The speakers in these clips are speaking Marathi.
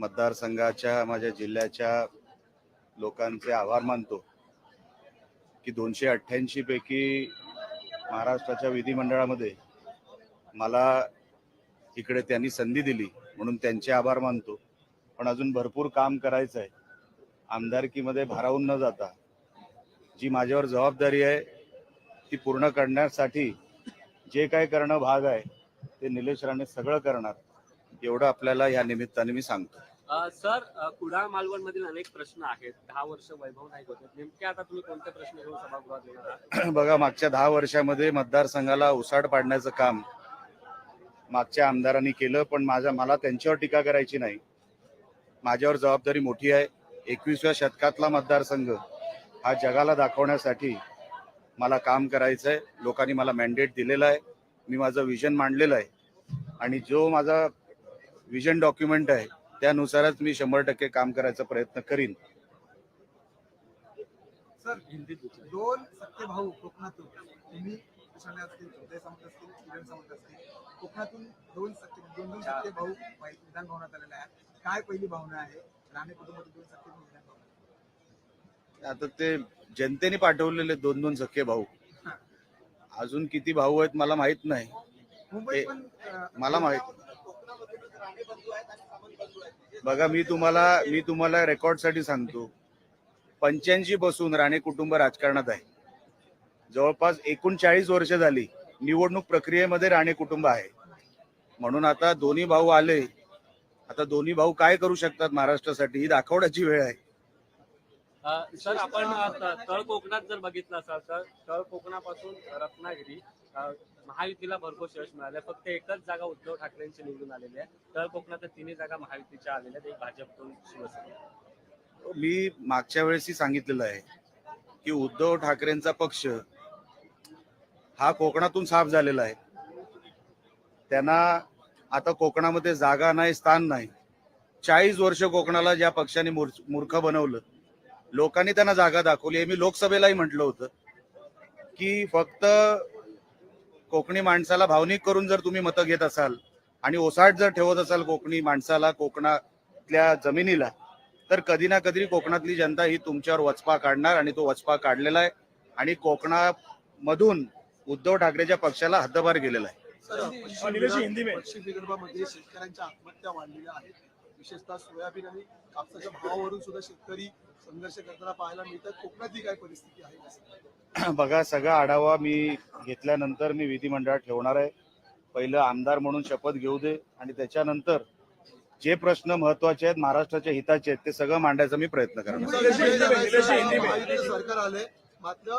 मतदारसंघाच्या माझ्या जिल्ह्याच्या लोकांचे आभार मानतो की दोनशे अठ्ठ्याऐंशी पैकी महाराष्ट्राच्या विधिमंडळामध्ये मला इकडे त्यांनी संधी दिली म्हणून त्यांचे आभार मानतो. पण अजून भरपूर काम करायचं आहे. आमदारकीमध्ये भारावून न जाता जी माझ्यावर जबाबदारी आहे ती पूर्ण करण्यासाठी जे काय करणं भाग आहे ते निलेश राणे सगळं करणार एवढं आपल्याला या निमित्ताने मी सांगतो. सर कुडाळ मालवण मधील अनेक प्रश्न आहेत. दहा वर्ष वैभव नाईक होते. नेमके आता तुम्ही कोणते प्रश्न घेऊन सभागृहात येणार आहात? बघा मागच्या दहा वर्षामध्ये मतदारसंघाला उसाड पाडण्याचं काम मागच्या आमदारांनी केलं पण माझ्या मला त्यांच्यावर टीका करायची नाही. माझ्यावर जबाबदारी मोठी आहे. एकविसव्या शतकातला मतदारसंघ हा जगाला दाखवण्यासाठी मला काम करायचं आहे लोकांनी मला मॅन्डेट दिलेलं आहे. मी माझं विजन मांडलेलं आहे. आणि जो माझा विजन डॉक्युमेंट आहे त्यानुसारच मी शंभर टक्के काम करायचा प्रयत्न करीन. सर. दोन सख्खे भाऊ कोकणातून तुम्ही कोकणातून दोन सख्खे दोन दोन सख्खे भाऊ वै- विधान भवनात आलेले आहेत. काय पहिली भावना आहे? राणे कुटुंबातील दोन भाऊ भवनात आता ते जनतेने पाठवलेले दोन दोन सख्खे भाऊ. अजून किती भाऊ आहेत मला माहीत नाही. मला माहीत बघा मी तुम्हाला मी तुम्हाला रेकॉर्डसाठी सांगतो. पंच्याऐंशी पासून राणे कुटुंब राजकारणात आहे. जवळपास एकोणचाळीस वर्ष झाली निवडणूक प्रक्रियेमध्ये राणे कुटुंब आहे. म्हणून आता दोन्ही भाऊ आले. आता दोन्ही भाऊ काय करू शकतात महाराष्ट्रासाठी ही दाखवण्याची वेळ आहे. सर आपण तळ कोकणात जर बघितलं असाल तर तळ कोकणापासून रत्नागिरी महायुतीला भरपूर यश मिळालं फक्त एकच जागा उद्धव ठाकरेंची निवडून आलेली आहे. तळ कोकणात तिन्ही जागा महायुतीच्या आलेल्या आहेत. एक भाजपकडून शिवसेना मी मागच्या वेळेसही सांगितलेलं आहे की उद्धव ठाकरेंचा पक्ष हा कोकणातून साफ झालेला आहे. त्यांना आता कोकणामध्ये जागा नाही स्थान नाही. चाळीस वर्ष कोकणाला ज्या पक्षाने मूर्ख मूर्ख बनवलं. लोकांनी त्यांना जागा दाखवली आहे. मी लोकसभेलाही म्हटलं होतं की फक्त कोकणी माणसाला भावनिक करून जर तुम्ही मतं घेत असाल आणि ओसाट जर ठेवत असाल कोकणी माणसाला कोकणातल्या जमिनीला तर कधी ना कधी कोकणातली जनता ही तुमच्यावर वचपा काढणार आणि तो वचपा काढलेला आहे. आणि कोकणामधून उद्धव ठाकरेच्या पक्षाला हद्दपार गेलेला आहे. हिंदी विशेषतः सोयाबीन आणि कापसाच्या भावावरून सुद्धा शेतकरी संघर्ष करताना पाहायला मिळतात. कोकणातली काय परिस्थिती आहे? बघा सगळा आढावा मी घेतल्यानंतर मी विधिमंडळात ठेवणार आहे. पहिलं आमदार म्हणून शपथ घेऊ दे आणि त्याच्यानंतर जे प्रश्न महत्त्वाचे आहेत महाराष्ट्राच्या हिताचे आहेत ते सगळं मांडायचा मी प्रयत्न करणार सरकार आलंय मात्र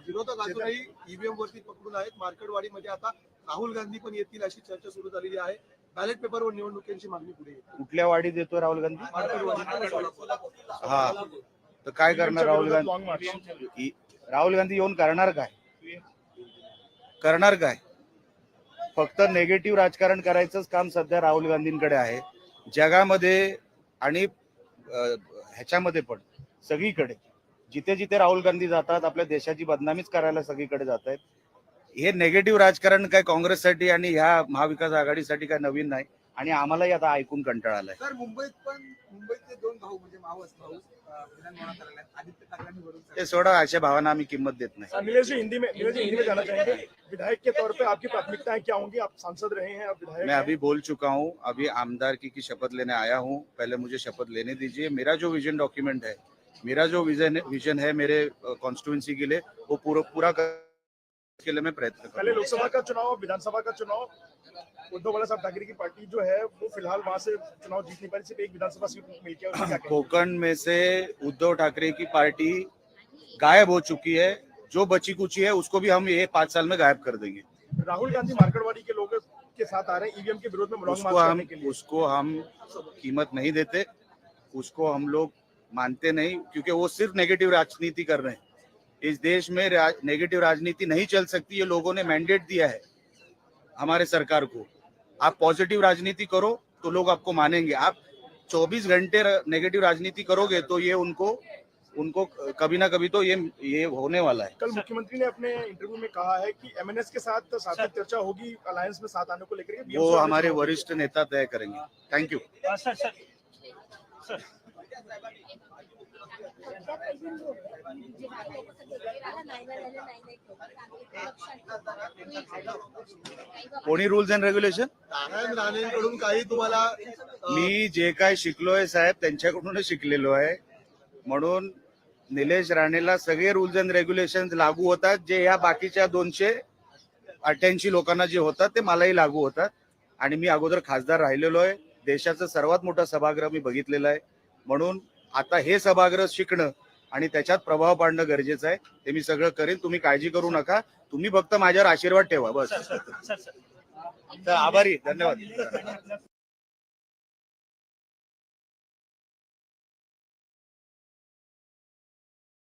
विरोधक अजूनही ईव्हीएम वरती पकडून आहेत. मार्केटवाडीमध्ये आता राहुल गांधी पण येतील अशी चर्चा सुरू झालेली आहे. बॅलेट पेपरवर निवडणुकीची मागणी पुढे येते. कुठल्या वाढीत येतो राहुल गांधी? हा. तर काय करणार राहुल गांधी? इ- राहुल गांधी येऊन करणार काय? करणार काय? फक्त नेगेटिव्ह राजकारण करायचंच काम सध्या राहुल गांधींकडे आहे. जगामध्ये आणि अं, ह्याच्यामध्ये पण सगळीकडे. जिथे जिथे राहुल गांधी जातात आपल्या देशाची बदनामीच करायला सगळीकडे जात आहेत हे नेगेटिव्ह राजकारण काय काँग्रेससाठी आणि ह्या महाविकास आघाडीसाठी काय नवीन नाही. आणि आम्हालाही आता ऐकून कंटाळा आलाय मुंबईत पण मुंबईतले दोन भाऊ म्हणजे मावस भाऊ आदित्य ठाकरेंनी वरून ते सोडा अशा भावांना आम्ही किंमत देत नाही. निलेश जी हिंदी में निलेश जी हिंदी में जाना चाहेंगे। विधायक के तौर पे आपकी प्राथमिकताएं क्या होंगी? आप सांसद रहे हैं आप विधायक मैं। अभी बोल चुका हूँ अभी आमदार की, की शपथ लेने आया हूँ। पहले मुझे शपथ लेने दीजिए। मेरा जो विजन डॉक्यूमेंट है मेरा जो विजन विजन है मेरे कॉन्स्टिट्यूंसी के लिए वो पूरा पूरा कर- के लिए मैं प्रयत्न पहले लोकसभा का चुनाव विधानसभा का चुनाव उद्धव बाला साहब ठाकरे की पार्टी जो है वो फ़िलहाल वहाँ से चुनाव जीत नहीं पाई सिर्फ़ एक विधानसभा सीट मिल गया? कोकण में से उद्धव ठाकरे की पार्टी गायब हो चुकी है। जो बची कुची है उसको भी हम ये पाँच साल में गायब कर देंगे। राहुल गांधी मार्केटवाड़ी के लोग के साथ आ रहे हैं ईवीएम के विरोध में उसको हम के लिए। उसको हम कीमत नहीं देते उसको हम लोग मानते नहीं क्योंकि वो सिर्फ़ नेगेटिव राजनीति कर रहे हैं। इस देश में राज, नेगेटिव राजनीति नहीं चल सकती ये लोगों ने मैंडेट दिया है हमारे सरकार को। आप पॉजिटिव राजनीति करो तो लोग आपको मानेंगे। आप 24 घंटे नेगेटिव राजनीति करोगे तो ये उनको उनको कभी ना कभी तो ये ये होने वाला है। कल मुख्यमंत्री ने अपने इंटरव्यू में कहा है कि एमएनएस के साथ सार्थक चर्चा होगी अलायंस में साथ आने को लेकर वो हमारे वरिष्ठ नेता तय करेंगे। थैंक यू सर सर सध्या कोणी रुल्स अँड रेग्युलेशन नारायण राणेंकडून काही तुम्हाला मी जे काय शिकलोय साहेब त्यांच्याकडूनच शिकलेलो आहे. म्हणून निलेश राणेला सगळे रुल्स अँड रेग्युलेशन लागू होतात. जे या बाकीच्या दोनशे अठ्ठ्याऐंशी लोकांना जे होतात ते मलाही लागू होतात. आणि मी अगोदर खासदार राहिलेलो आहे. देशाचं सर्वात मोठं सभागृह मी बघितलेलं आहे. म्हणून आता हे सभागृह शिकणं आणि त्याच्यात प्रभाव पाडणं गरजेचं आहे. ते मी सगळं करेन. तुम्ही काळजी करू नका. तुम्ही फक्त माझ्यावर आशीर्वाद ठेवा. बस. आभारी. धन्यवाद.